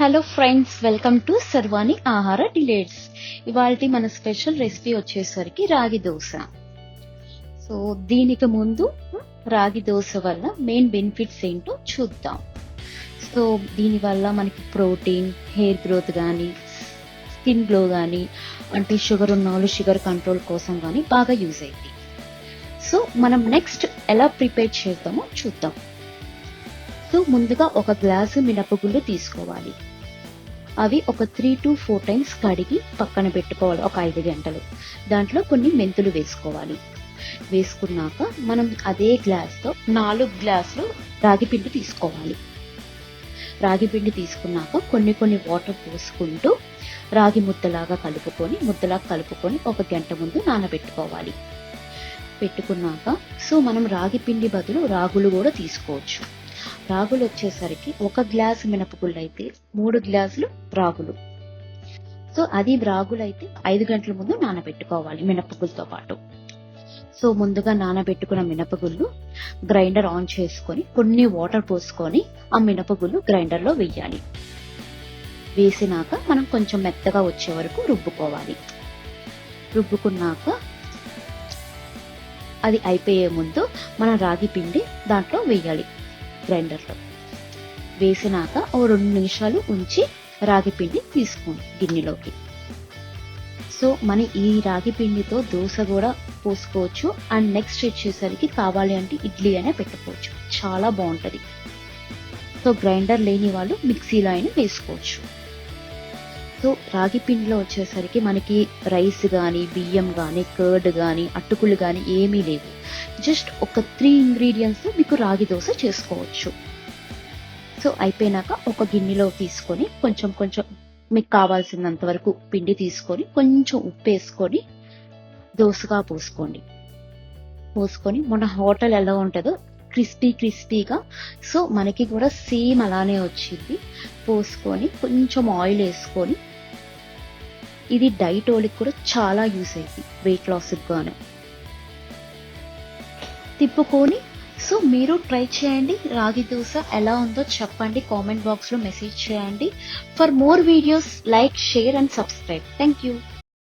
Hello friends welcome to సర్వాణి ఆహార డిలేట్స్ ఇవాళ మన స్పెషల్ రెసిపీ వచ్చేసరికి రాగి దోశ. సో దీనికి ముందు రాగి దోశ వల్ల మెయిన్ బెనిఫిట్స్ ఏంటో చూద్దాం. సో దీనివల్ల మనకి ప్రోటీన్ హెయిర్ గ్రోత్ కానీ స్కిన్ గ్లో కానీ అంటే షుగర్ ఉన్న వాళ్ళు షుగర్ కంట్రోల్ కోసం కానీ బాగా యూజ్ అయింది సో మనం నెక్స్ట్ ఎలా ప్రిపేర్ చేద్దామో చూద్దాం. సో ముందుగా ఒక గ్లాసు మినపగుళ్ళు తీసుకోవాలి. అవి ఒక త్రీ టు ఫోర్ టైమ్స్ కడిగి పక్కన పెట్టుకోవాలి. ఒక ఐదు గంటలు. దాంట్లో కొన్ని మెంతులు వేసుకోవాలి. వేసుకున్నాక మనం అదే గ్లాస్తో నాలుగు గ్లాసులు రాగి పిండి తీసుకోవాలి. రాగి పిండి తీసుకున్నాక కొన్ని కొన్ని వాటర్ పోసుకుంటూ రాగి ముద్దలాగా కలుపుకొని ముద్దలాగా కలుపుకొని ఒక గంట ముందు నానబెట్టుకోవాలి. పెట్టుకున్నాక సో మనం రాగి పిండి బదులు రాగులు కూడా తీసుకోవచ్చు. రాగులు వచ్చేసరికి ఒక గ్లాసు మినపగుళ్ళు అయితే మూడు గ్లాసులు రాగులు. సో అది రాగులు అయితే ఐదు గంటల ముందు నానబెట్టుకోవాలి మినపగుళ్ళతో పాటు. సో ముందుగా నానబెట్టుకున్న మినపగుళ్ళు గ్రైండర్ ఆన్ చేసుకొని కొన్ని వాటర్ పోసుకొని ఆ మినపగుళ్ళు గ్రైండర్లో వేయాలి. వేసినాక మనం కొంచెం మెత్తగా వచ్చే వరకు రుబ్బుకోవాలి. రుబ్బుకున్నాక అది అయిపోయే ముందు మనం రాగి పిండి దాంట్లో వేయాలి. గ్రైండర్లో వేసినాక ఓ రెండు నిమిషాలు ఉంచి రాగి పిండి తీసుకోండి గిన్నెలోకి. సో మన ఈ రాగి పిండితో దోశ కూడా పోసుకోవచ్చు. అండ్ నెక్స్ట్ వచ్చేసరికి కావాలి అంటే ఇడ్లీ అయినా పెట్టుకోవచ్చు. చాలా బాగుంటుంది. సో గ్రైండర్ లేని వాళ్ళు మిక్సీలో అయినా వేసుకోవచ్చు. సో రాగి పిండిలో వచ్చేసరికి మనకి రైస్ కానీ బియ్యం కానీ కర్డ్ కానీ అటుకులు కానీ ఏమీ లేవు. జస్ట్ ఒక త్రీ ఇంగ్రీడియంట్స్ మీకు రాగి దోశ చేసుకోవచ్చు. సో అయిపోయినాక ఒక గిన్నెలో తీసుకొని కొంచెం కొంచెం మీకు కావాల్సినంత వరకు పిండి తీసుకొని కొంచెం ఉప్పు వేసుకొని దోశగా పోసుకోండి. పోసుకొని మన హోటల్ ఎలా ఉంటుందో క్రిస్పీ క్రిస్పీగా. సో మనకి కూడా సేమ్ అలానే వచ్చింది. పోసుకొని కొంచెం ఆయిల్ వేసుకొని ఇది డైట్ కూడా చాలా యూస్ అయింది వెయిట్ లాస్కి గాను. తిప్పుకొని సో మీరు ట్రై చేయండి రాగి దోశ ఎలా ఉందో చెప్పండి కామెంట్ బాక్స్లో మెసేజ్ చేయండి. For more videos like share and subscribe thank you